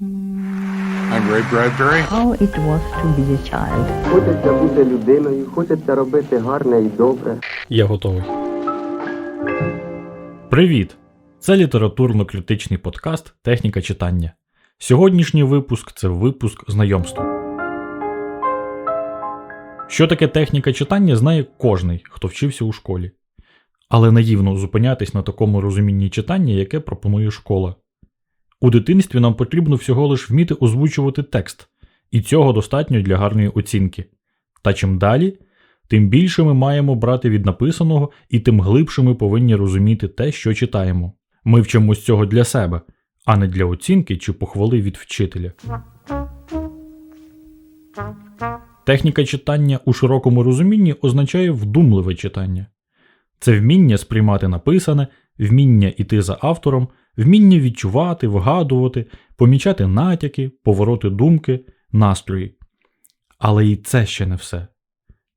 I'm Ray Bradbury. How it was to be a child. Хочеться бути людиною, хочеться робити гарне і добре. Я готовий. Привіт! Це літературно-критичний подкаст Техніка читання. Сьогоднішній випуск це випуск знайомства. Що таке техніка читання, знає кожний, хто вчився у школі. Але наївно зупинятись на такому розумінні читання, яке пропонує школа. У дитинстві нам потрібно всього лиш вміти озвучувати текст, і цього достатньо для гарної оцінки. Та чим далі, тим більше ми маємо брати від написаного, і тим глибше ми повинні розуміти те, що читаємо. Ми вчимось цього для себе, а не для оцінки чи похвали від вчителя. Техніка читання у широкому розумінні означає вдумливе читання. Це вміння сприймати написане, вміння йти за автором, вміння відчувати, вгадувати, помічати натяки, повороти думки, настрої. Але і це ще не все.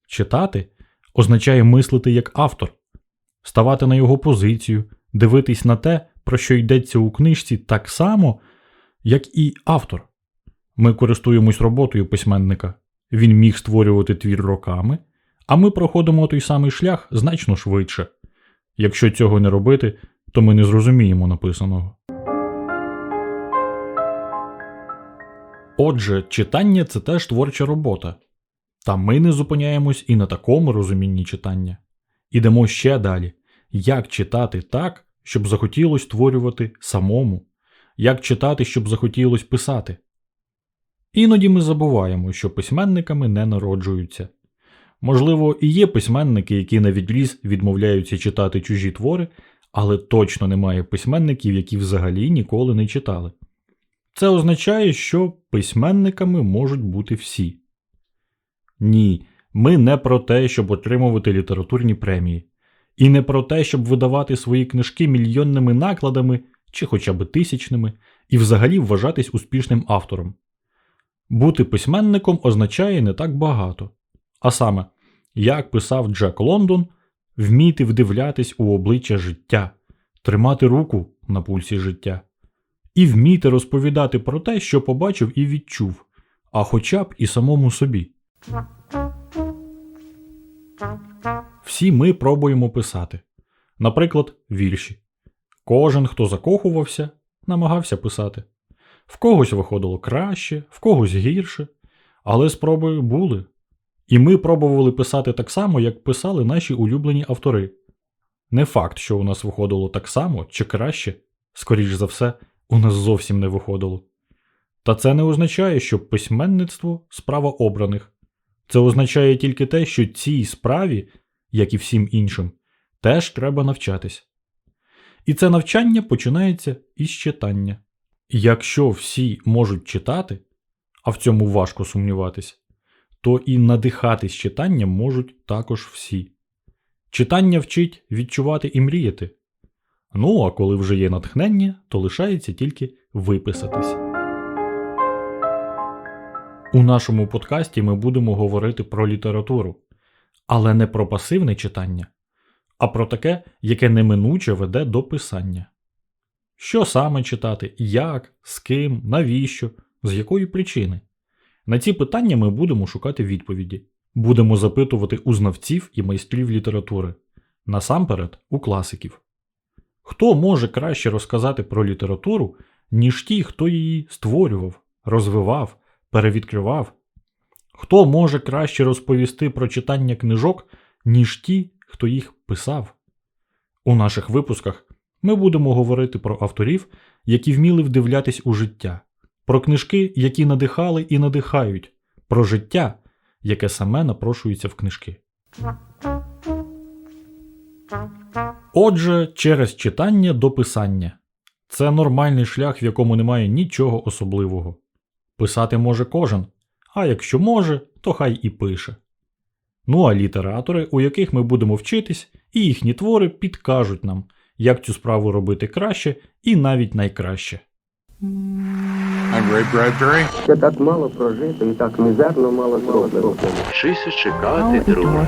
Читати означає мислити як автор, ставати на його позицію, дивитись на те, про що йдеться у книжці, так само, як і автор. Ми користуємось роботою письменника. Він міг створювати твір роками, а ми проходимо той самий шлях значно швидше. Якщо цього не робити, то ми не зрозуміємо написаного. Отже, читання це теж творча робота. Та ми не зупиняємось і на такому розумінні читання. Ідемо ще далі. Як читати так, щоб захотілось створювати самому? Як читати, щоб захотілось писати? Іноді ми забуваємо, що письменниками не народжуються. Можливо, і є письменники, які на відріз відмовляються читати чужі твори, але точно немає письменників, які взагалі ніколи не читали. Це означає, що письменниками можуть бути всі. Ні, ми не про те, щоб отримувати літературні премії, і не про те, щоб видавати свої книжки мільйонними накладами чи хоча б тисячними, і взагалі вважатись успішним автором. Бути письменником означає не так багато. А саме, як писав Джек Лондон, вміти вдивлятись у обличчя життя, тримати руку на пульсі життя, і вміти розповідати про те, що побачив і відчув, а хоча б і самому собі. Всі ми пробуємо писати. Наприклад, вірші. Кожен, хто закохувався, намагався писати. В когось виходило краще, в когось гірше, але спроби були. І ми пробували писати так само, як писали наші улюблені автори. Не факт, що у нас виходило так само чи краще, скоріш за все, у нас зовсім не виходило. Та це не означає, що письменництво справа обраних. Це означає тільки те, що цій справі, як і всім іншим, теж треба навчатись. І це навчання починається із читання. Якщо всі можуть читати, а в цьому важко сумніватись, то і надихатись читанням можуть також всі. Читання вчить відчувати і мріяти. Ну, а коли вже є натхнення, то лишається тільки виписатись. У нашому подкасті ми будемо говорити про літературу, але не про пасивне читання, а про таке, яке неминуче веде до писання. Що саме читати, як, з ким, навіщо, з якої причини? На ці питання ми будемо шукати відповіді. Будемо запитувати у знавців і майстрів літератури, насамперед у класиків. Хто може краще розказати про літературу, ніж ті, хто її створював, розвивав, перевідкривав? Хто може краще розповісти про читання книжок, ніж ті, хто їх писав? У наших випусках ми будемо говорити про авторів, які вміли вдивлятись у життя, про книжки, які надихали і надихають, про життя, яке саме напрошується в книжки. Отже, через читання до писання. Це нормальний шлях, в якому немає нічого особливого. Писати може кожен, а якщо може, то хай і пише. Ну а літератори, у яких ми будемо вчитись, і їхні твори підкажуть нам, як цю справу робити краще і навіть найкраще. Ray Bradbury. Ще так мало прожито і так мізерно мало зроблено. Вчися чекати, друже.